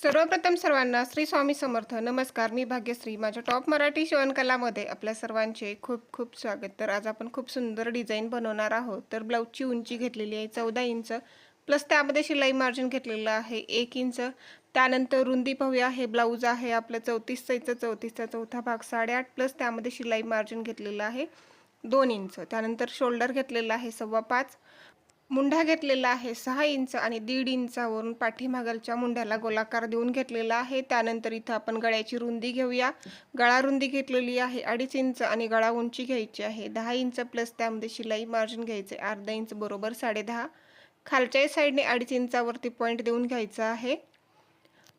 सर्वप्रथम सर्वांना श्री स्वामी समर्थ. नमस्कार. मी भाग्यश्री. माझ्या टॉप मराठी शिवणकलामध्ये आपल्या सर्वांचे खूप खूप स्वागत. तर आज आपण खूप सुंदर डिझाईन बनवणार आहोत. तर ब्लाऊजची उंची घेतलेली आहे चौदा इंच. प्लस त्यामध्ये शिलाई मार्जिन घेतलेलं आहे एक इंच. त्यानंतर रुंदी पाहूया हे ब्लाऊज आहे आपलं चौतीस साईजचं चौतीसचा चौथा भाग साडेआठ. प्लस त्यामध्ये शिलाई मार्जिन घेतलेलं आहे दोन इंच. त्यानंतर शोल्डर घेतलेला आहे सव्वा पाच. मुंढा घेतलेला आहे. सहा इंच आणि दीड इंचावरून पाठीमागलच्या मुंढ्याला गोलाकार देऊन घेतलेला आहे. त्यानंतर इथं आपण गळ्याची रुंदी घेऊया. गळा रुंदी घेतलेली आहे. अडीच इंच आणि गळा उंची घ्यायची आहे. दहा इंच प्लस त्यामध्ये शिलाई मार्जिन घ्यायचे. अर्धा इंच बरोबर साडेदहा खालच्याही साईडने अडीच इंचावरती पॉईंट देऊन घ्यायचा आहे.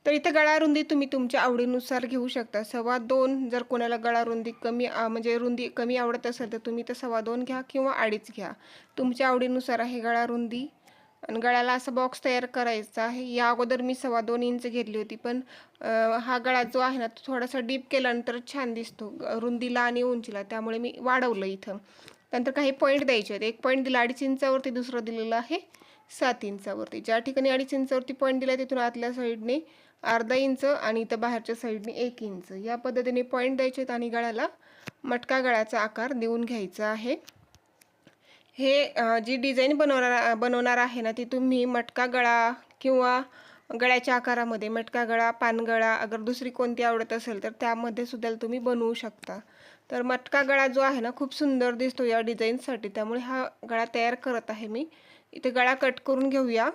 तर इथं गळा रुंदी तुम्ही तुमच्या आवडीनुसार घेऊ शकता. सव्वा दोन जर कोणाला गळा रुंदी कमी म्हणजे रुंदी कमी आवडत असेल तर तुम्ही तर सव्वा दोन घ्या किंवा अडीच घ्या. तुमच्या आवडीनुसार आहे गळा रुंदी आणि गळ्याला असा बॉक्स तयार करायचा आहे. या अगोदर मी सव्वा दोन इंच घेतली होती पण हा गळा जो आहे ना तो थोडासा डीप केल्यानंतर छान दिसतो. रुंदीला आणि उंचीला. त्यामुळे मी वाढवलं इथं. त्यानंतर काही पॉईंट द्यायचे आहेत एक पॉईंट दिला अडीच इंचावरती दुसरं दिलेलं आहे सात इंचावरती. ज्या ठिकाणी अडीच इंचावरती पॉईंट दिला तिथून आतल्या साईडने अर्धा इंच आणि इथं बाहेरच्या साईडने एक इंच. या पद्धतीने पॉईंट द्यायचे आहेत आणि गळ्याला मटका गळ्याचा आकार देऊन घ्यायचा आहे. हे जी डिझाईन बनवणार बनवणार आहे ना ती तुम्ही मटका गळा किंवा गळ्याच्या आकारामध्ये मटका गळा पानगळा अगर दुसरी कोणती आवडत असेल तर त्यामध्ये सुद्धा तुम्ही बनवू शकता. तर मटका गळा जो आहे ना खूप सुंदर दिसतो या डिझाईनसाठी त्यामुळे हा गळा तयार करत आहे मी. इथे गळा कट करून घेऊया.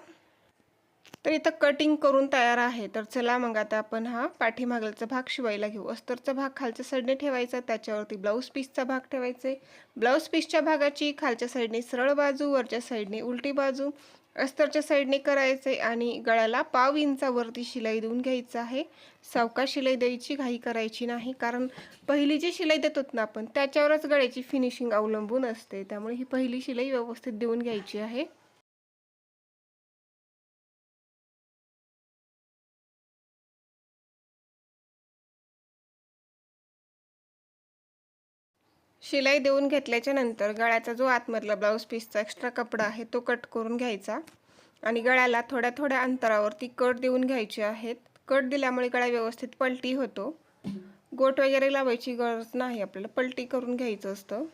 तर इथं कटिंग करून तयार आहे. तर चला मग आता आपण हा पाठीमागलचा भाग शिवायला घेऊ. अस्तरचा भाग खालच्या साईडने ठेवायचा त्याच्यावरती ब्लाऊज पीसचा भाग ठेवायचे. ब्लाऊज पीसच्या भागाची खालच्या साईडने सरळ बाजू वरच्या साईडने उलटी बाजू. अस्तरच्या साईडने करायचे आणि गळ्याला पाव इंचावरती शिलाई देऊन घ्यायचं आहे. सावका शिलाई द्यायची घाई करायची नाही. कारण पहिली जी शिलाई देतो ना आपण त्याच्यावरच गळ्याची फिनिशिंग अवलंबून असते. त्यामुळे ही पहिली शिलाई व्यवस्थित देऊन घ्यायची आहे. शिलाई देऊन घेतल्याच्या नंतर गळ्याचा जो आतमधला ब्लाऊज पीसचा एक्स्ट्रा कपडा आहे तो कट करून घ्यायचा. आणि गळ्याला थोड्या थोड्या अंतरावरती कट देऊन घ्यायचे आहेत. कट दिल्यामुळे गळा व्यवस्थित पलटी होतो. गोट वगैरे लावायची गरज नाही आपल्याला पलटी करून घ्यायचं असतं.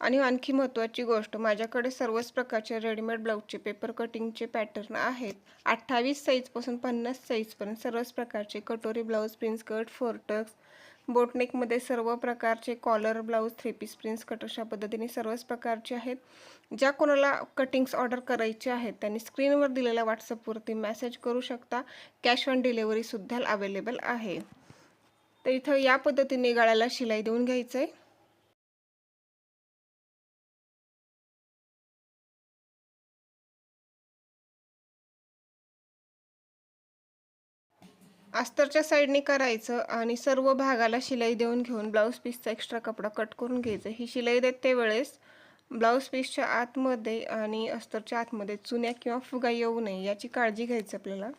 आणि आणखी महत्त्वाची गोष्ट माझ्याकडे सर्वच प्रकारचे रेडीमेड ब्लाऊजचे पेपर कटिंगचे पॅटर्न आहेत. अठ्ठावीस साईजपासून पन्नास साईजपर्यंत सर्वच प्रकारचे कटोरी ब्लाऊज प्रिन्स कट फोरटक्स बोटनेकमध्ये सर्व प्रकारचे collar blouse three piece prince cut अशा पद्धतीने सर्वच प्रकारचे आहेत. ज्या कोणाला कटिंग्स ऑर्डर करायचे आहेत त्यांनी स्क्रीनवर दिलेल्या व्हॉट्सअपवरती मेसेज करू शकता. कॅश ऑन डिलेवरीसुद्धा अवेलेबल आहे. तर इथं या पद्धतीने गळ्याला शिलाई देऊन घ्यायचं आहे अस्तरच्या साईडने करायचं आणि सर्व भागाला शिलाई देऊन घेऊन ब्लाऊज पीसचा एक्स्ट्रा कपडा कट करून घ्यायचं. ही शिलाई देते वेळेस ब्लाऊज पीसच्या आतमध्ये आणि अस्तरच्या आतमध्ये चुन्या किंवा फुगा येऊ नये याची काळजी घ्यायची आपल्याला.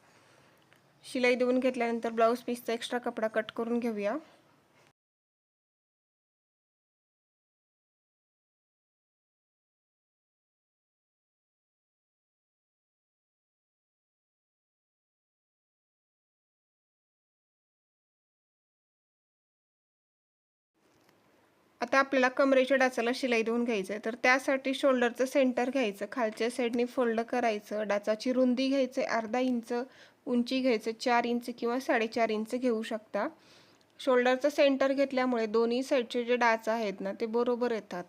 शिलाई देऊन घेतल्यानंतर ब्लाऊज पीसचा एक्स्ट्रा कपडा कट करून घेऊया. आता आपल्याला कमरेच्या डाचाला शिलाई देऊन घ्यायचं आहे तर त्यासाठी शोल्डरचं सेंटर घ्यायचं खालच्या साईडने फोल्ड करायचं डाचाची रुंदी घ्यायचं अर्धा इंच उंची घ्यायचं चार इंच किंवा साडेचार इंच घेऊ शकता. शोल्डरचं सेंटर घेतल्यामुळे दोन्ही साईडचे जे डाच आहेत ना ते बरोबर येतात.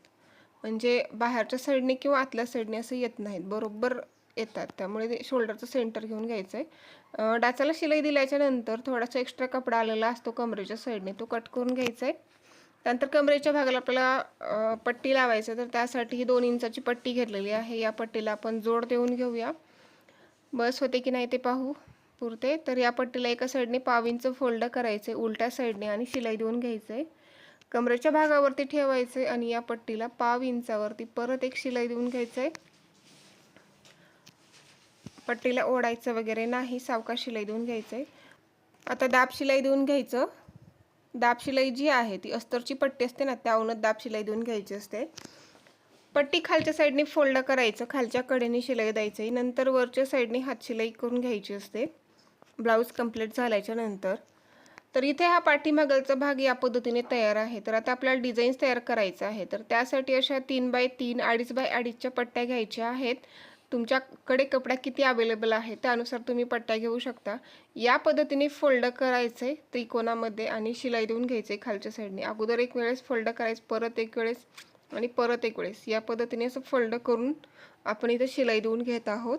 म्हणजे बाहेरच्या साईडने किंवा आतल्या साईडने असं येत नाहीत बरोबर येतात. त्यामुळे शोल्डरचं सेंटर घेऊन घ्यायचं आहे डाचाला शिलाई दिल्याच्या नंतर थोडासा एक्स्ट्रा कपडा आलेला असतो कमरेच्या साईडने तो कट करून घ्यायचा आहे त्यानंतर कमरेच्या भागाला आपल्याला पट्टी लावायचं तर त्यासाठी ही दोन इंचाची पट्टी घेतलेली आहे. या पट्टीला आपण जोड देऊन घेऊया. बस होते की नाही ते पाहू पुरते. तर या पट्टीला एका साईडने पाव इंच फोल्ड करायचे उलट्या साईडने आणि शिलाई देऊन घ्यायचं. आहे कमरेच्या भागावरती ठेवायचे आणि या पट्टीला पाव इंचावरती परत एक शिलाई देऊन घ्यायचं. आहे पट्टीला ओढायचं वगैरे नाही सावकाश शिलाई देऊन घ्यायचं. आहे आता दाब शिलाई देऊन घ्यायचं. दाब शिलाई जी आहे ती अस्तरची पट्टी असते ना त्याहूनच दाब शिलाई देऊन घ्यायची असते. पट्टी खालच्या साईडने फोल्ड करायचं खालच्या कडेने शिलाई द्यायची नंतर वरच्या साईडने हात शिलाई करून घ्यायची असते. ब्लाऊज कंप्लीट झाल्याच्यानंतर. तर इथे हा पाठीमागलचा भाग या पद्धतीने तयार आहे. तर आता आपल्याला डिझाईन्स तयार करायचं आहे. तर त्यासाठी अशा तीन बाय तीन अडीच बाय अडीचच्या पट्ट्या घ्यायच्या आहेत. तुमच्याकडे कपड्या किती अवेलेबल आहे त्यानुसार तुम्ही पट्ट्या घेऊ शकता. या पद्धतीने फोल्ड करायचे त्रिकोणामध्ये आणि शिलाई देऊन घ्यायचे खालच्या साईडने अगोदर एक वेळेस फोल्ड करायचं परत एक वेळेस आणि परत एक वेळेस. या पद्धतीने असं फोल्ड करून आपण इथे शिलाई देऊन घेत आहोत.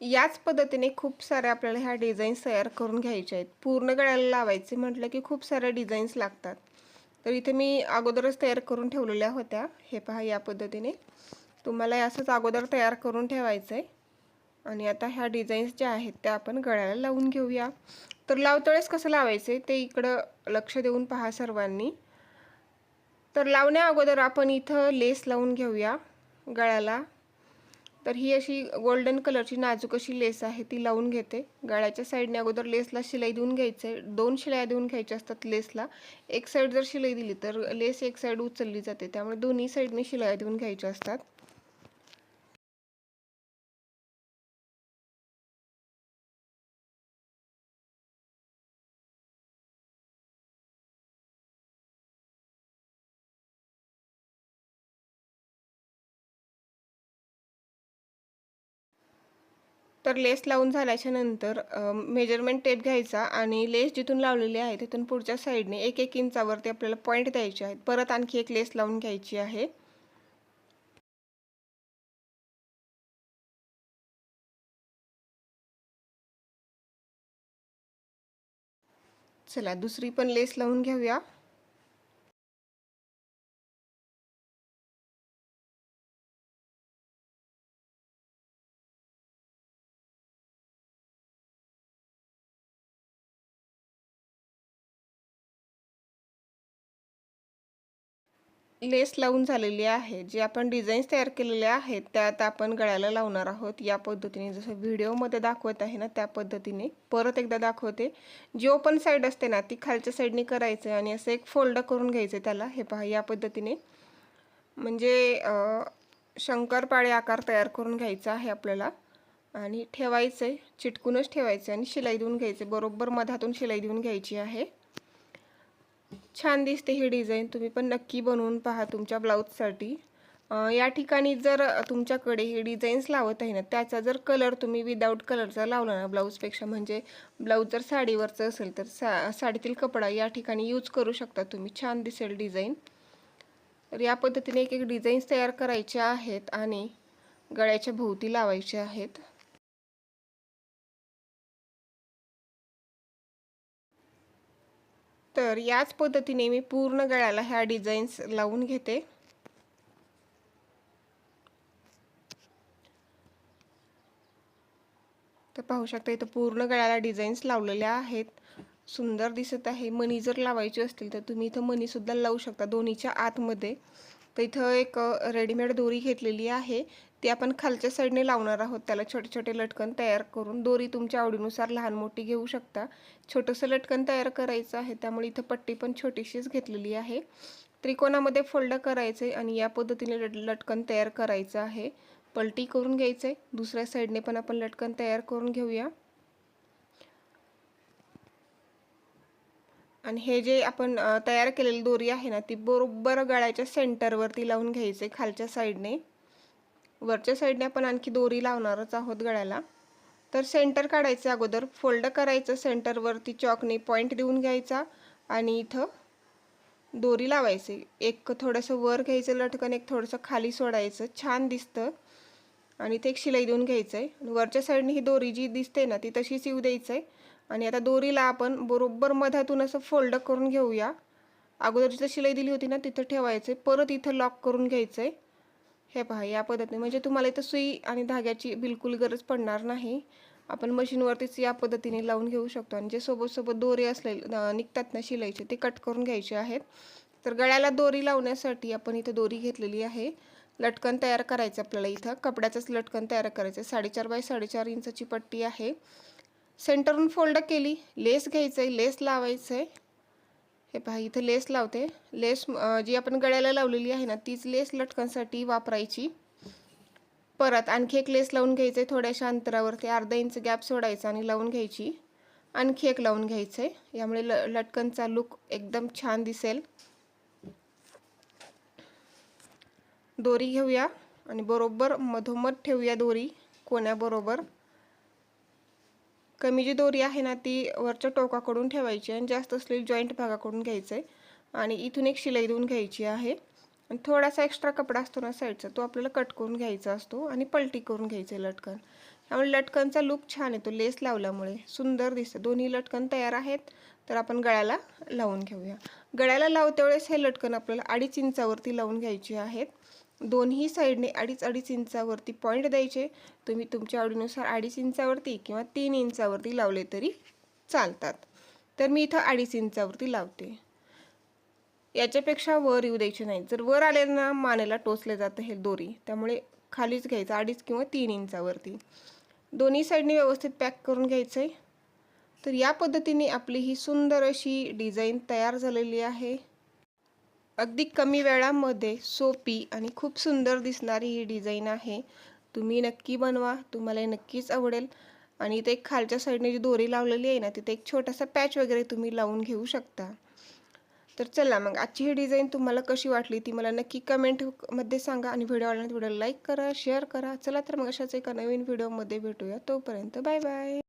याच पद्धतीने खूप साऱ्या आपल्याला ह्या डिझाईन्स तयार करून घ्यायच्या आहेत. पूर्ण गळ्याला लावायचे म्हटलं की खूप साऱ्या डिझाईन्स लागतात. तर इथे मी अगोदरच तयार करून ठेवलेल्या होत्या. हे पहा या पद्धतीने. तुम्हाला असंच अगोदर तयार करून ठेवायचं आहे आणि आता ह्या डिझाईन्स ज्या आहेत त्या आपण गळ्याला लावून घेऊया. तर लावतळेस कसं लावायचं आहे ते इकडं लक्ष देऊन पहा सर्वांनी. तर लावण्या अगोदर आपण इथं लेस लावून घेऊया गळ्याला. तर ही अशी गोल्डन कलरची नाजूक अशी लेस आहे ती लावून घेते. गळ्याच्या साईडने अगोदर लेसला शिलाई देऊन घ्यायचं आहे दोन शिलाई देऊन घ्यायच्या असतात लेसला. एक साईड जर शिलाई दिली तर लेस एक साईड उचलली जाते. त्यामुळे दोन्ही साईडने शिलाई देऊन घ्यायच्या असतात. तर लेस लावून झाल्याच्यानंतर मेजरमेंट टेप घ्यायचा आणि लेस जिथून लावलेली आहे तिथून पुढच्या साईडने एक एक इंचावरती आपल्याला पॉईंट द्यायचे आहेत. परत आणखी एक लेस लावून घ्यायची आहे. चला दुसरी पण लेस लावून घेऊया. लेस लावून झालेली आहे. जे आपण डिझाईन्स तयार केलेल्या आहेत त्यात आपण गळ्याला लावणार आहोत. या पद्धतीने जसं व्हिडिओमध्ये दाखवत आहे ना त्या पद्धतीने. परत एकदा दाखवते. जी ओपन साईड असते ना ती खालच्या साईडने करायचं आणि असं एक फोल्ड करून घ्यायचं त्याला. हे पहा या पद्धतीने. म्हणजे शंकरपाळे आकार तयार करून घ्यायचा आहे आपल्याला. आणि ठेवायचं आहे चिटकूनच ठेवायचं आणि शिलाई देऊन घ्यायचे बरोबर मधातून शिलाई देऊन घ्यायची आहे. छान दिसते ही डिझाईन. तुम्ही पण नक्की बनवून पहा तुमच्या ब्लाऊजसाठी. या ठिकाणी जर तुमच्याकडे हे डिझाईन्स लावत आहे ना त्याचा जर कलर तुम्ही विदाऊट कलरचा लावला ना ब्लाऊजपेक्षा म्हणजे ब्लाऊज जर साडीवरचं असेल तर सा साडीतील कपडा या ठिकाणी यूज करू शकता तुम्ही. छान दिसेल डिझाईन. तर या पद्धतीने एक एक डिझाईन्स तयार करायच्या आहेत आणि गळ्याच्या भोवती लावायच्या आहेत. तर याच पद्धतीने मी पूर्ण गळ्याला ह्या डिझाईन्स लावून घेते. तर पाहू शकता इथं पूर्ण गळ्याला डिझाईन्स लावलेल्या आहेत. सुंदर दिसत आहे. मनी जर लावायची असतील तर तुम्ही इथं मनीसुद्धा लावू शकता दोन्हीच्या आतमध्ये. तर इथं एक रेडीमेड दोरी घेतलेली आहे. ती आपण खालच्या साईडने लावणार आहोत. त्याला छोटे छोटे लटकन तयार करून दोरी तुमच्या आवडीनुसार लहान मोठी घेऊ शकता. छोटंसं लटकन तयार करायचं आहे. त्यामुळे इथं पट्टी पण छोटीशीच घेतलेली आहे. त्रिकोणामध्ये फोल्ड करायचे आणि या पद्धतीने लट लटकन तयार करायचं आहे. पलटी करून घ्यायचं आहे दुसऱ्या साईडने पण आपण लटकन तयार करून घेऊया. आणि हे जे आपण तयार केलेली दोरी आहे ना ती बरोबर गळ्याच्या सेंटरवरती लावून घ्यायचे खालच्या साईडने वरच्या साईडने आपण आणखी दोरी लावणारच आहोत गळ्याला. तर सेंटर काढायचं अगोदर फोल्ड करायचं सेंटरवरती चॉकने पॉईंट देऊन घ्यायचा आणि इथं दोरी लावायची. एक थोडंसं वर घ्यायचं लटकन एक थोडंसं खाली सोडायचं. छान दिसतं. आणि ते एक शिलाई देऊन घ्यायचं आहे आणि वरच्या साईडने ही दोरी जी दिसते ना ती तशीच येऊ द्यायचं आहे आणि आता दोरीला आपण बरोबर मधातून असं फोल्ड करून घेऊया. अगोदर जिथं शिलाई दिली होती ना तिथं ठेवायचं आहे परत इथं लॉक करून घ्यायचं आहे हे पहा या पद्धतीने. म्हणजे तुम्हाला इथं सुई आणि धाग्याची बिलकुल गरज पडणार नाही. आपण मशीनवरतीच या पद्धतीने लावून घेऊ शकतो. आणि जे सोबत सोबत दोरे असले निघतात ना शिलाईचे ते कट करून घ्यायचे आहेत. तर गळ्याला दोरी लावण्यासाठी आपण इथं दोरी घेतलेली आहे. लटकन तयार करायचं आपल्याला इथं. कपड्याचंच लटकन तयार करायचं साडेचार बाय साडेचार इंचाची पट्टी आहे. सेंटरहून फोल्ड केली. लेस घ्यायचं आहे लेस लावायचं आहे हे पहा इथं लेस लावते. लेस जी आपण गळ्याला लावलेली आहे ना तीच लेस लटकनसाठी वापरायची. परत आणखी एक लेस लावून घ्यायचं आहे थोड्याशा अंतरावरती. अर्धा इंच गॅप सोडायचा आणि लावून घ्यायची. आणखी एक लावून घ्यायचं. आहे यामुळे ल लटकनचा लुक एकदम छान दिसेल. दोरी घेऊया आणि बरोबर मधोमध ठेवूया दोरी कोण्याबरोबर. कमी जी दोरी आहे ना ती वरच्या टोकाकडून ठेवायची आणि जास्त असलेली जॉईंट भागाकडून घ्यायचं आहे आणि इथून एक शिलाई देऊन घ्यायची आहे. आणि थोडासा एक्स्ट्रा कपडा असतो ना साईडचा तो आपल्याला कट करून घ्यायचा असतो आणि पलटी करून घ्यायचं आहे लटकन. त्यामुळे लटकनचा लुक छान येतो लेस लावल्यामुळे. सुंदर दिसतं. दोन्ही लटकन तयार आहेत. तर आपण गळ्याला लावून घेऊया. गळ्याला लावत्या वेळेस हे लटकन आपल्याला अडीच इंचावरती लावून घ्यायची आहेत. दोन्ही साईडने अडीच अडीच इंचावरती पॉईंट द्यायचे. तुम्ही तुमच्या आवडीनुसार अडीच इंचावरती किंवा तीन इंचावरती लावले तरी चालतात. तर मी इथं अडीच इंचावरती लावते. याच्यापेक्षा वर येऊ द्यायचे नाही. जर वर आले ना मानेला टोचले जातं हे दोरी. त्यामुळे खालीच घ्यायचं अडीच किंवा तीन इंचावरती. दोन्ही साईडने व्यवस्थित पॅक करून घ्यायचं आहे तर या पद्धतीने आपली ही सुंदर अशी डिझाईन तयार झालेली आहे. अगदी कमी वेळामध्ये सोपी आणि खूप सुंदर दिसणारी ही डिझाईन आहे. तुम्ही नक्की बनवा तुम्हाला नक्कीच आवडेल. आणि इथे एक खालच्या साईडने जी दोरी लावलेली आहे ना तिथे एक छोटासा पॅच वगैरे तुम्ही लावून घेऊ शकता. तर चला मग आजची ही डिझाईन तुम्हाला कशी वाटली ती मला नक्की कमेंटमध्ये सांगा आणि व्हिडिओ आवडला व्हिडिओ लाईक करा शेअर करा. चला तर मग अशाच एका नवीन व्हिडिओमध्ये भेटूया. तोपर्यंत बाय बाय.